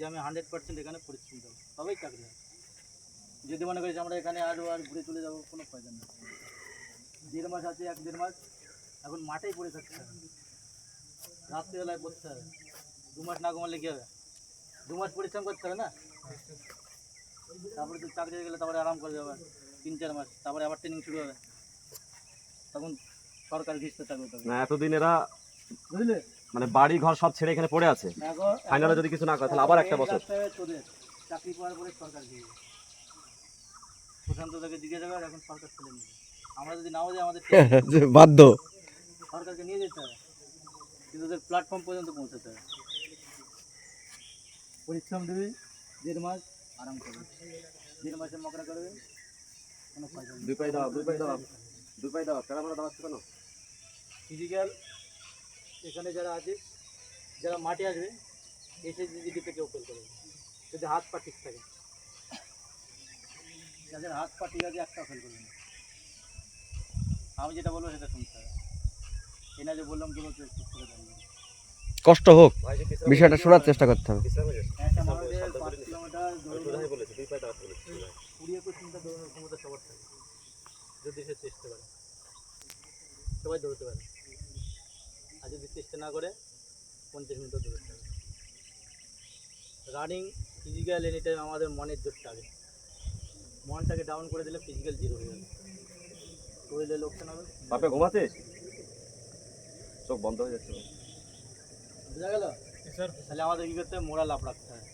যে আমি hundred percent এখানে পরিশ্রম দেবো। তবেই চাকরি হবে। যদি মনে করি যে আমরা এখানে আরও আর ঘুরে চলে যাব কোনো ফায়দা নেই। দেড় মাস আছে এক দেড় মাস। এখন মাঠেই পড়ে থাকতে হবে। রাত্রিবেলায় বসতে হবে। দু মাস না ঘুমালে কী হবে? দু মাস পরিশ্রম করতে হবে না? তারপরে তো চাকরি হয়ে গেলে তারপরে আরাম করে যাবে তিন চার মাস। তারপরে আবার ট্রেনিং শুরু হবে। তখন সরকার ঘিসতে থাকবে না এতদিন এরা বুঝলে? মানে বাড়ি ঘর সব ছেড়ে এখানে পড়ে আছে। ফাইনালে যদি কিছু না করে তাহলে আবার একটা বছর। চাকরি পাওয়ার পরে সরকার দিয়ে প্রশান্ত তাকে জিজ্ঞেস যাবে এখন সরকার ছেলে নিবে। আমরা যদি নাও যাই আমাদের বাধ্য। সরকারকে নিয়ে যেতে হবে। কিন্তু ওদের প্ল্যাটফর্ম পর্যন্ত পৌঁছাতে হবে। পরিশ্রম দেবে দেড় মাস আরাম করবে। দেড় মাসে মকরা করবে দুই পাই দাও দুই পাই দাও দুই পাই দাও কেন কেন? ফিজিক্যাল এখানে যারা আছে যারা মাঠে আসবে এসে যদি পেটে ওপেন করবে যদি হাত পা ঠিক থাকে যাদের হাত পা ঠিক আছে একটা ফেল করবে না আমি যেটা বলব সেটা শুনতে হবে এনা যে বললাম তুমি তো একটু করে দাঁড়িয়ে কষ্ট হোক ভাই বিষয়টা শোনার চেষ্টা করতে হবে হয়ে করে যদি সে চেষ্টা করে সবাই দৌড়তে পারে আর যদি চেষ্টা না করে পঞ্চাশ মিনিটও দৌড়তে হবে রানিং ফিজিক্যাল এনি টাইম আমাদের মনের জোরটা আগে। মনটাকে ডাউন করে দিলে ফিজিক্যাল জিরো হয়ে যাবে। শরীরে লোকসান হবে। বাপে ঘুমাচ্ছিস চোখ বন্ধ হয়ে যাচ্ছে। বোঝা গেল? তাহলে আমাদের কী করতে হবে? মোরাল আপ রাখতে হয়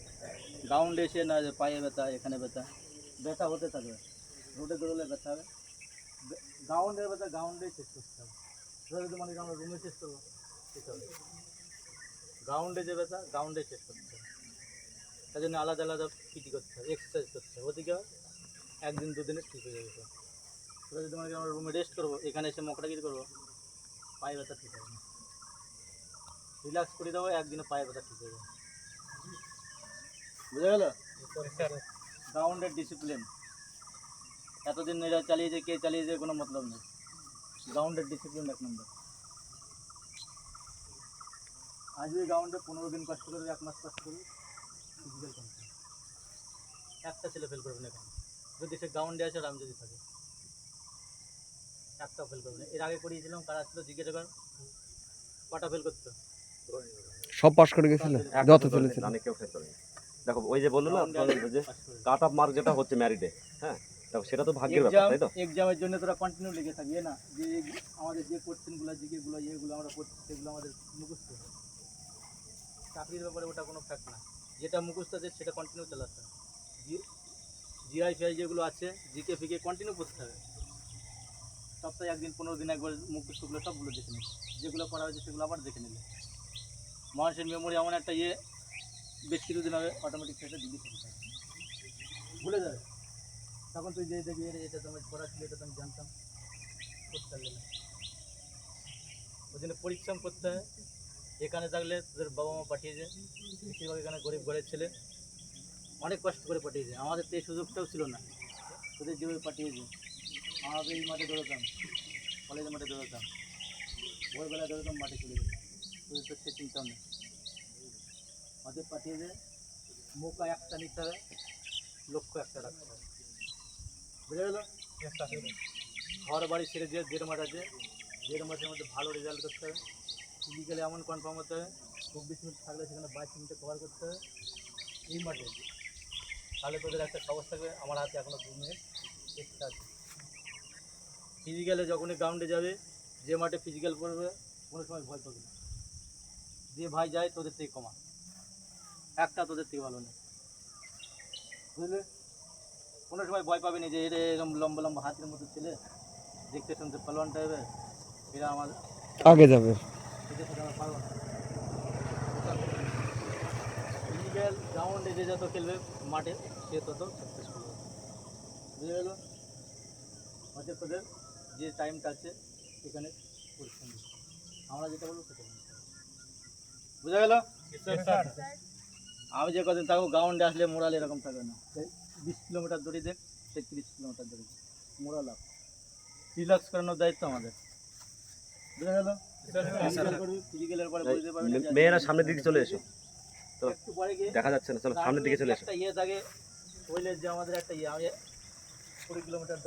গ্রাউন্ডে এসে না যে পায়ে ব্যথা এখানে ব্যথা। ব্যথা হতে থাকবে। রোডে দৌড়লে ব্যথা হবে। গ্রাউন্ডে ব্যথা গ্রাউন্ডে শেষ করতে হবে। ধরো যদি মনে আমরা রুমে শেষ করব গ্রাউন্ডে যে ব্যথা গ্রাউন্ডে শেষ করতে হবে। তার জন্য আলাদা আলাদা পিটি করতে হবে এক্সারসাইজ করতে হবে। ওদিকে একদিন দুদিনে ঠিক হয়ে যাবে। এবার যদি মনে আমরা রুমে রেস্ট করব এখানে এসে মকড়াগিরি করব? পায়ে ব্যথা ঠিক হবে রিল্যাক্স করে দেবো একদিনে পায়ে ব্যথা ঠিক হয়ে যাবে। বুঝা গেল? গ্রাউন্ডের ডিসিপ্লিন এতদিন এরা চালিয়েছে কে চালিয়েছে কোনো মতলব নেই। গ্রাউন্ডের ডিসিপ্লিন এক নম্বর আজ ওই গ্রাউন্ডে পনেরো দিন কষ্ট করবে এক মাস কষ্ট করবে ফিজিক্যাল একটা ছেলে ফেল করবে না এখানে যদি সে গ্রাউন্ডে আছে আর আমি যদি থাকি। একটা ফেল করবে না। এর আগে করিয়েছিলাম কারা ছিল জিজ্ঞাসা কর। কটা ফেল করতো? সব পাশ করে গেছিল? যত চলেছিল জানে কেউ ফের করে দেখো ওই যে বলল না যে কাট অফ মার্ক যেটা হচ্ছে ম্যারিডে হ্যাঁ? দেখো সেটা তো ভাগ্যের ব্যাপার তাই তো? এক্সামের জন্য তোরা কন্টিনিউ লিখে থাকবি না যে আমাদের যে কোশ্চেনগুলো জিকেগুলো ইয়েগুলো আমরা করছি সেগুলো আমাদের মুখস্থ চাকরির ব্যাপারে ওটা কোনো ফ্যাক্ট না। যেটা মুখস্থ আছে সেটা কন্টিনিউ চালাতে হবে। জিআই ফিআই যেগুলো আছে জিকে ফিকে কন্টিনিউ করতে হবে। সপ্তাহে একদিন পনেরো দিন একবার মুখস্থগুলো সবগুলো দেখে নিবে। যেগুলো পড়া হয়েছে সেগুলো আবার দেখে নিলে মানুষের মেমোরি এমন একটা ইয়ে বেশ কিছুদিন হবে অটোমেটিক সেটা থাকে ভুলে যাবে। তখন তুই যে দেখবি "আরে, এটা তো আমার পড়া ছিল এটা তো আমি জানতাম। করতে পারলি না। ওই জন্য পরিশ্রম করতে হয়। এখানে থাকলে তোদের বাবা মা পাঠিয়েছে। বেশিরভাগ এখানে গরিব ঘরের ছেলে। অনেক কষ্ট করে পাঠিয়েছে। আমাদের তো এই সুযোগটাও ছিল না। তোদের যেভাবে পাঠিয়েছে। আমাদের এই মাঠে দৌড়াতাম কলেজের মাঠে দৌড়াতাম ভোরবেলা দৌড়াতাম মাঠে চলে যেতাম। তোদের তো সে চিন্তাও নেই। ওদের পাঠিয়েছে। মৌকা একটা নিতে হবে। লক্ষ্য একটা রাখতে হবে। বুঝে গেল? ঘর বাড়ি ছেড়ে যে দেড় মাস আছে, দেড় মাসের মধ্যে ভালো রেজাল্ট করতে হবে। ফিজিক্যালি এমন কনফার্ম হতে হবে, চব্বিশ মিনিট থাকলে সেখানে বাইশ মিনিটে কভার করতে হবে। এই মাঠে তাহলে তোদের একটা খবর থাকবে আমার হাতে এখনও দু মিনিট এক্সট্রা আছে। ফিজিক্যালে যখনই গ্রাউন্ডে যাবে, যে মাঠে ফিজিক্যাল পড়বে, কোনো সময় ভয় পাবে না। যে ভাই যায়, তোদের থেকে কমা। একটা তোদের থেকে ভালো নেই। বুঝলে? কোনো সময় ভয় পাবে না যে এরা এরকম লম্বা লম্বা হাতের মতো ছেলে। দেখতে শুনতে পালোয়ান টাইপের এরা। আমার আগে যাবে। এদের আমরা পারব না ফিজিক্যাল গ্রাউন্ডে যে যত খেলবে মাঠে সে তত সাকসেসফুল হবে। বুঝে গেল হচ্ছে তোদের যে টাইমটা আছে সেখানে পরিশ্রম আমরা যেটা বলব সেটা। বুঝা গেল? আমি যে কদিন থাকব গ্রাউন্ডে আসলে মোরাল এরকম থাকবে না। বিশ কিলোমিটার দড়ি দেখ তেত্রিশ কিলোমিটার দড়ি দেখ মোরাল আপ। রিল্যাক্স করানোর দায়িত্ব আমাদের। বুঝা গেল? ফিজিক্যালের পরে বুঝতে মেয়েরা সামনের দিকে চলে এসো। তো দেখা যাচ্ছে না চলো সামনের দিকে চলে এসো। একটা ইয়ে থাকে হইলে যে আমাদের একটা ইয়ে আমি কুড়ি কিলোমিটার